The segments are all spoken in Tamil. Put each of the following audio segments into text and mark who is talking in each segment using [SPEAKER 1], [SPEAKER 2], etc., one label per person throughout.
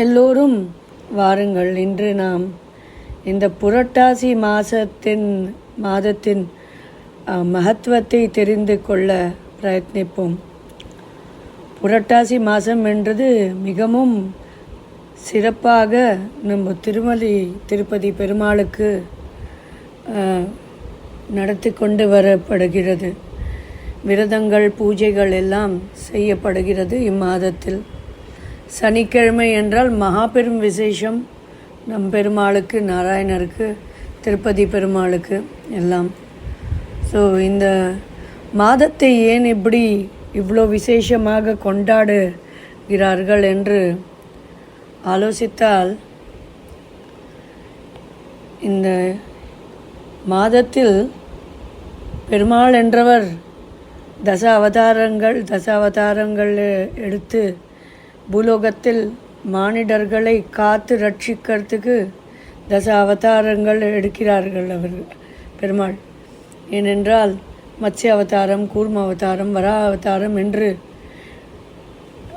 [SPEAKER 1] எல்லோரும் வாருங்கள். இன்று நாம் இந்த புரட்டாசி மாசத்தின் மாதத்தின் மகத்துவத்தை தெரிந்து கொள்ள பிரயத்னிப்போம். புரட்டாசி மாதம் என்றது மிகவும் சிறப்பாக நம்ம திருமலை திருப்பதி பெருமாளுக்கு நடத்தி கொண்டு வரப்படுகிறது. விரதங்கள் பூஜைகள் எல்லாம் செய்யப்படுகிறது இம்மாதத்தில். சனிக்கிழமை என்றால் மகாபெரும் விசேஷம். நம் பெருமாளுக்கு நாராயணருக்கு திருப்பதி பெருமாளுக்கு எல்லாம். ஸோ இந்த மாதத்தை ஏன் எப்படி இவ்வளோ விசேஷமாக கொண்டாடுகிறார்கள் என்று ஆலோசித்தால் இந்த மாதத்தில் பெருமாள் என்றவர் தச அவதாரங்கள் தச அவதாரங்கள் எடுத்து பூலோகத்தில் மானிடர்களை காத்து ரட்சிக்கிறதுக்கு தச அவதாரங்கள் எடுக்கிறார்கள் அவர்கள் பெருமாள். ஏனென்றால் மத்ஸ்ய அவதாரம் கூர்ம அவதாரம் வரா அவதாரம் என்று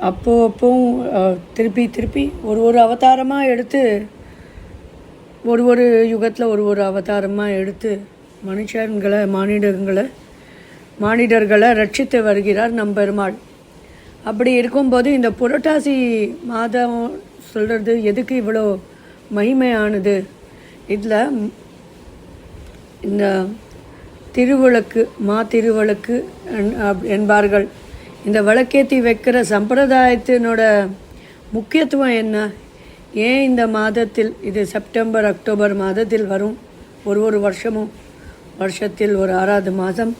[SPEAKER 1] அப்போ அப்போவும் திருப்பி திருப்பி ஒரு ஒரு அவதாரமாக எடுத்து ஒரு ஒரு யுகத்தில் ஒரு ஒரு அவதாரமாக எடுத்து மனுஷங்களை மானிடங்களை மானிடர்களை ரட்சித்து வருகிறார் நம் பெருமாள். அப்படி இருக்கும்போது இந்த புரட்டாசி மாதம் சொல்கிறது எதுக்கு இவ்வளோ மகிமையானது? இதில் இந்த திருவிளக்கு மா திருவிளக்கு என்- அப்- என்பார்கள். இந்த விளக்கேற்றி வைக்கிற சம்பிரதாயத்தினோட முக்கியத்துவம் என்ன? ஏன் இந்த மாதத்தில் இது செப்டம்பர் அக்டோபர் மாதத்தில் வரும்? ஒரு ஒரு வருஷமும் வருஷத்தில் ஒரு ஆறாவது மாதம்.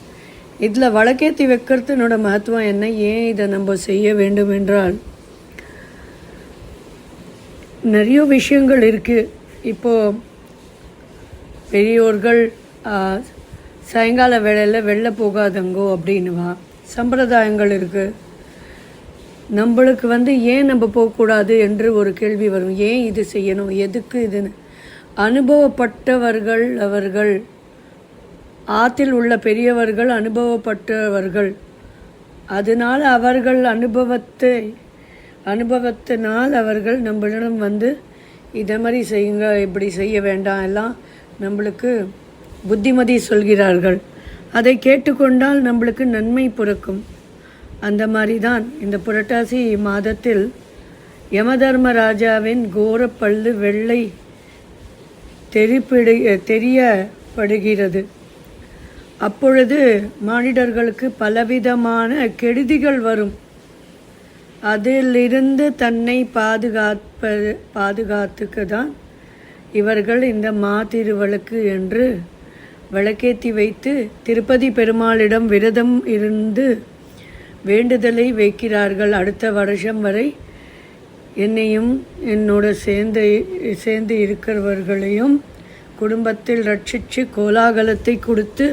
[SPEAKER 1] இதில் வழக்கேற்றி வைக்கிறதுனோட மகத்துவம் என்ன? ஏன் இதை நம்ம செய்ய வேண்டும் என்றால் நிறைய விஷயங்கள் இருக்குது இப்போது பெரியோர்கள் சாயங்கால வேளையில் வெளில போகாதங்கோ அப்படின்னுவா. சம்பிரதாயங்கள் இருக்குது நம்மளுக்கு வந்து ஏன் நம்ம போகக்கூடாது என்று ஒரு கேள்வி வரும். ஏன் இது செய்யணும்? எதுக்கு இதுன்னு? அனுபவப்பட்டவர்கள் அவர்கள் ஆத்தில் உள்ள பெரியவர்கள் அனுபவப்பட்டவர்கள். அதனால் அவர்கள் அனுபவத்தை அனுபவத்தினால் அவர்கள் நம்மளிடம் வந்து இதை மாதிரி செய்யுங்க இப்படி செய்ய வேண்டாம் எல்லாம் நம்மளுக்கு புத்திமதி சொல்கிறார்கள். அதை கேட்டுக்கொண்டால் நம்மளுக்கு நன்மை பிறக்கும். அந்த மாதிரி தான் இந்த புரட்டாசி மாதத்தில் யமதர்மராஜாவின் கோரப்பல்லு வெள்ளை தெரிப்பிடு தெரியப்படுகிறது. அப்பொழுது மானிடர்களுக்கு பலவிதமான கெடுதிகள் வரும். அதிலிருந்து தன்னை பாதுகாப்பது பாதுகாத்துக்கு தான் இவர்கள் இந்த மா என்று விளக்கேற்றி வைத்து திருப்பதி பெருமாளிடம் விரதம் இருந்து வேண்டுதலை வைக்கிறார்கள். அடுத்த வருஷம் வரை என்னையும் என்னோட சேர்ந்து சேர்ந்து இருக்கிறவர்களையும் குடும்பத்தில் ரட்சித்து கோலாகலத்தை கொடுத்து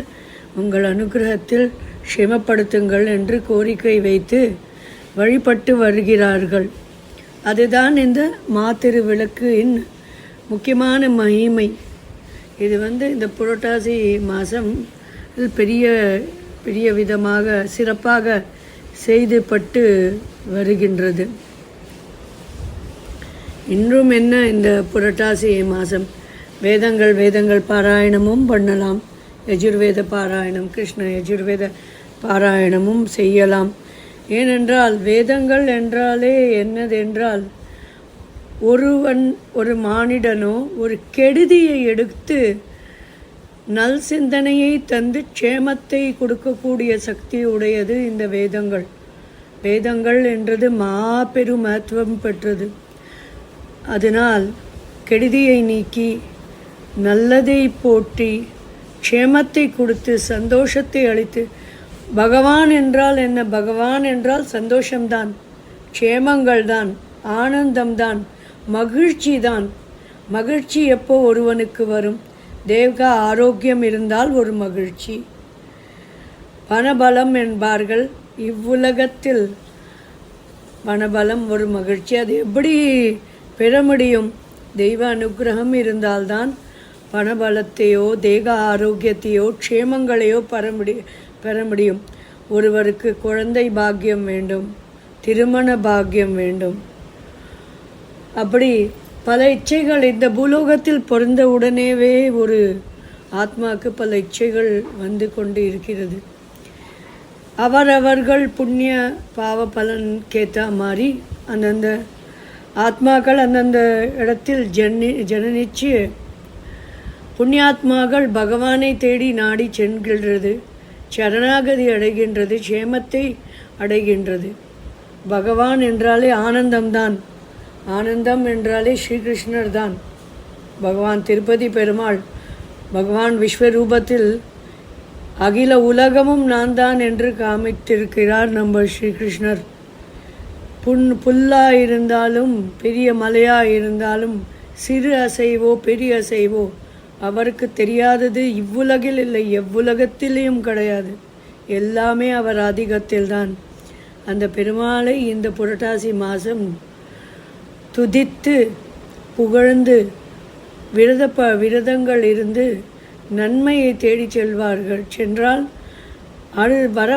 [SPEAKER 1] உங்கள் அனுகிரகத்தில் க்ஷமப்படுத்துங்கள் என்று கோரிக்கை வைத்து வழிபட்டு வருகிறார்கள். அதுதான் இந்த மாத்திரு விளக்கின் முக்கியமான மகிமை. இது வந்து இந்த புரட்டாசி மாதம் பெரிய பெரிய விதமாக சிறப்பாக செய்துபட்டு வருகின்றது. இன்றும் என்ன இந்த புரட்டாசி மாதம் வேதங்கள் வேதங்கள் பாராயணமும் பண்ணலாம். யஜுர்வேத பாராயணம் கிருஷ்ண யஜுர்வேத பாராயணமும் செய்யலாம். ஏனென்றால் வேதங்கள் என்றாலே என்னதென்றால் ஒருவன் ஒரு மானிடனோ ஒரு கெடுதியை எடுத்து நல் சிந்தனையை தந்து க்ஷேமத்தை கொடுக்கக்கூடிய சக்தி உடையது இந்த வேதங்கள். வேதங்கள் என்றது மாபெரும் மகத்துவம் பெற்றது. அதனால் கெடுதியை நீக்கி நல்லதை போற்றி க்ஷேமத்தை கொடுத்து சந்தோஷத்தை அளித்து பகவான் என்றால் என்ன? பகவான் என்றால் சந்தோஷம்தான் க்ஷேமங்கள் தான் ஆனந்தம்தான் மகிழ்ச்சி தான் மகிழ்ச்சி எப்போ ஒருவனுக்கு வரும்? தேவ்கா ஆரோக்கியம் இருந்தால் ஒரு மகிழ்ச்சி. பணபலம் என்பார்கள் இவ்வுலகத்தில் பணபலம் ஒரு மகிழ்ச்சி. அது எப்படி பெற முடியும்? தெய்வ அனுக்கிரகம் இருந்தால்தான் பணபலத்தையோ தேக ஆரோக்கியத்தையோ க்ஷேமங்களையோ பெற முடி பெற முடியும் ஒருவருக்கு குழந்தை பாக்கியம் வேண்டும் திருமண பாக்கியம் வேண்டும். அப்படி பல இச்சைகள் இந்த பூலோகத்தில் பிறந்த உடனேவே ஒரு ஆத்மாவுக்கு பல இச்சைகள் வந்து கொண்டு இருக்கிறது. அவரவர்கள் புண்ணிய பாவ பலன் மாதிரி அந்தந்த ஆத்மாக்கள் அந்தந்த இடத்தில் ஜன்னி ஜனனிச்சு புண்ணியாத்மாக்கள் பகவானை தேடி நாடி சென்கின்றது சரணாகதி அடைகின்றது க்ஷேமத்தை அடைகின்றது. பகவான் என்றாலே ஆனந்தம்தான். ஆனந்தம் என்றாலே ஸ்ரீகிருஷ்ணர் தான் பகவான் திருப்பதி பெருமாள் பகவான் விஸ்வரூபத்தில் அகில உலகமும் நான் தான் என்று காமித்திருக்கிறார் நம்ம ஸ்ரீகிருஷ்ணர். புண் புல்லா இருந்தாலும் பெரிய மலையா இருந்தாலும் சிறு அசைவோ பெரிய அசைவோ அவருக்கு தெரியாதது இவ்வுலகில் இல்லை எவ்வுலகத்திலேயும் கிடையாது. எல்லாமே அவர் அதிகத்தில்தான் அந்த பெருமாளை இந்த புரட்டாசி மாதம் துதித்து புகழ்ந்து விரத ப விரதங்கள் இருந்து நன்மையை தேடிச் செல்வார்கள். சென்றால் அது வர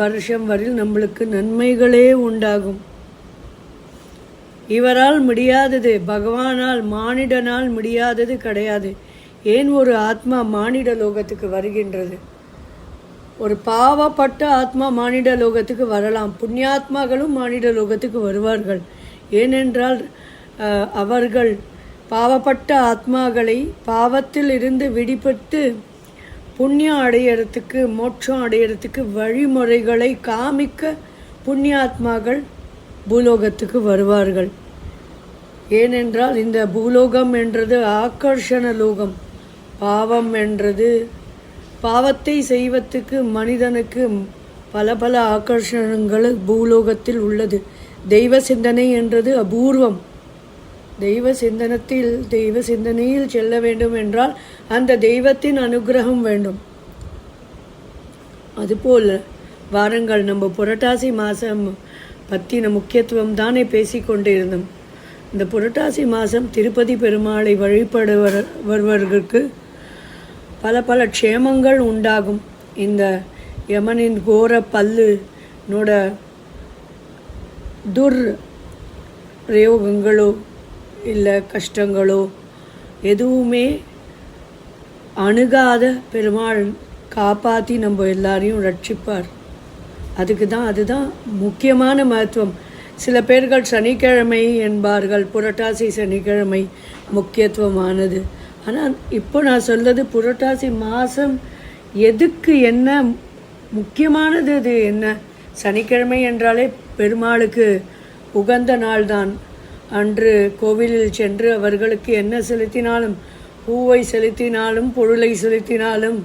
[SPEAKER 1] வருஷம் வரையில் நம்மளுக்கு நன்மைகளே உண்டாகும். இவரால் முடியாதது பகவானால் மானிடனால் முடியாதது கிடையாது. ஏன் ஒரு ஆத்மா மானிட லோகத்துக்கு வருகின்றது? ஒரு பாவப்பட்ட ஆத்மா மானிட லோகத்துக்கு வரலாம். புண்ணியாத்மாக்களும் மானிட லோகத்துக்கு வருவார்கள். ஏனென்றால் அவர்கள் பாவப்பட்ட ஆத்மாக்களை பாவத்தில் இருந்து விடுபட்டு புண்ணியம் அடையிறதுக்கு மோட்சம் அடையிறதுக்கு வழிமுறைகளை காமிக்க புண்ணியாத்மாக்கள் பூலோகத்துக்கு வருவார்கள். ஏனென்றால் இந்த பூலோகம் என்றது ஆக்கர்ஷண லோகம். பாவம் என்றது. பாவத்தை செய்வதற்கு மனிதனுக்கு பல பல ஆக்கர்ஷணங்கள் பூலோகத்தில் உள்ளது. தெய்வ சிந்தனை என்றது அபூர்வம். தெய்வ சிந்தனத்தில் தெய்வ சிந்தனையில் செல்ல வேண்டும் என்றால் அந்த தெய்வத்தின் அனுகிரகம் வேண்டும். அதுபோல் வாரங்கள் நம்ம புரட்டாசி மாதம் பற்றின முக்கியத்துவம் தானே பேசிக்கொண்டு இருந்தோம் இந்த புரட்டாசி மாதம் திருப்பதி பெருமாளை வழிபட வருவர்களுக்கு பல பல க்ஷேமங்கள் உண்டாகும். இந்த யமனின் கோர பல்லு நோட துர் பிரயோகங்களோ இல்லை கஷ்டங்களோ எதுவுமே அணுகாத பெருமாள் காப்பாற்றி நம்ம எல்லாரையும் ரட்சிப்பார். அதுக்கு தான் அதுதான் முக்கியமான மகத்துவம். சில பேர்கள் சனிக்கிழமை என்பார்கள். புரட்டாசி சனிக்கிழமை முக்கியத்துவமானது. ஆனால் இப்போ நான் சொல்றது புரட்டாசி மாதம் எதுக்கு என்ன முக்கியமானது அது என்ன? சனிக்கிழமை என்றாலே பெருமாளுக்கு உகந்த நாள்தான். அன்று கோவிலில் சென்று அவர்களுக்கு என்ன செலுத்தினாலும் பூவை செலுத்தினாலும் பொருளை செலுத்தினாலும்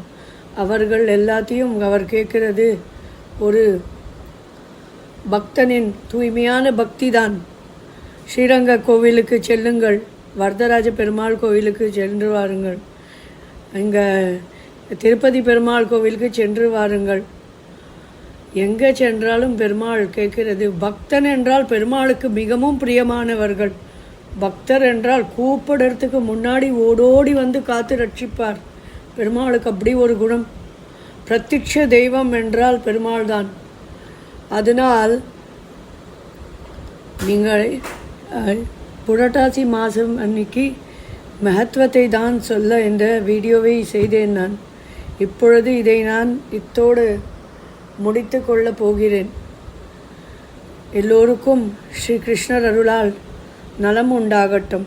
[SPEAKER 1] அவர்கள் எல்லாத்தையும் அவர் கேட்கிறது. ஒரு பக்தனின் தூய்மையான பக்திதான். ஸ்ரீரங்க கோவிலுக்கு செல்லுங்கள். வரதராஜ பெருமாள் கோவிலுக்கு சென்று வாருங்கள். இங்கே திருப்பதி பெருமாள் கோவிலுக்கு சென்று வாருங்கள். எங்கே சென்றாலும் பெருமாள் கேட்கிறது பக்தன் என்றால் பெருமாளுக்கு மிகவும் பிரியமானவர்கள். பக்தர் என்றால் கூப்பிடுறதுக்கு முன்னாடி ஓடோடி வந்து காத்து ரட்சிப்பார். பெருமாளுக்கு அப்படி ஒரு குணம். பிரத்யக்ஷ தெய்வம் என்றால் பெருமாள் தான் அதனால் நீங்கள் புரட்டாசி மாதம் அன்னைக்கு மகத்துவத்தை தான் சொல்ல இந்த வீடியோவை செய்தேன் நான். இப்பொழுது இதை நான் இத்தோடு முடித்து கொள்ளப் போகிறேன். எல்லோருக்கும் ஸ்ரீ கிருஷ்ணர் அருளால் நலம் உண்டாகட்டும்.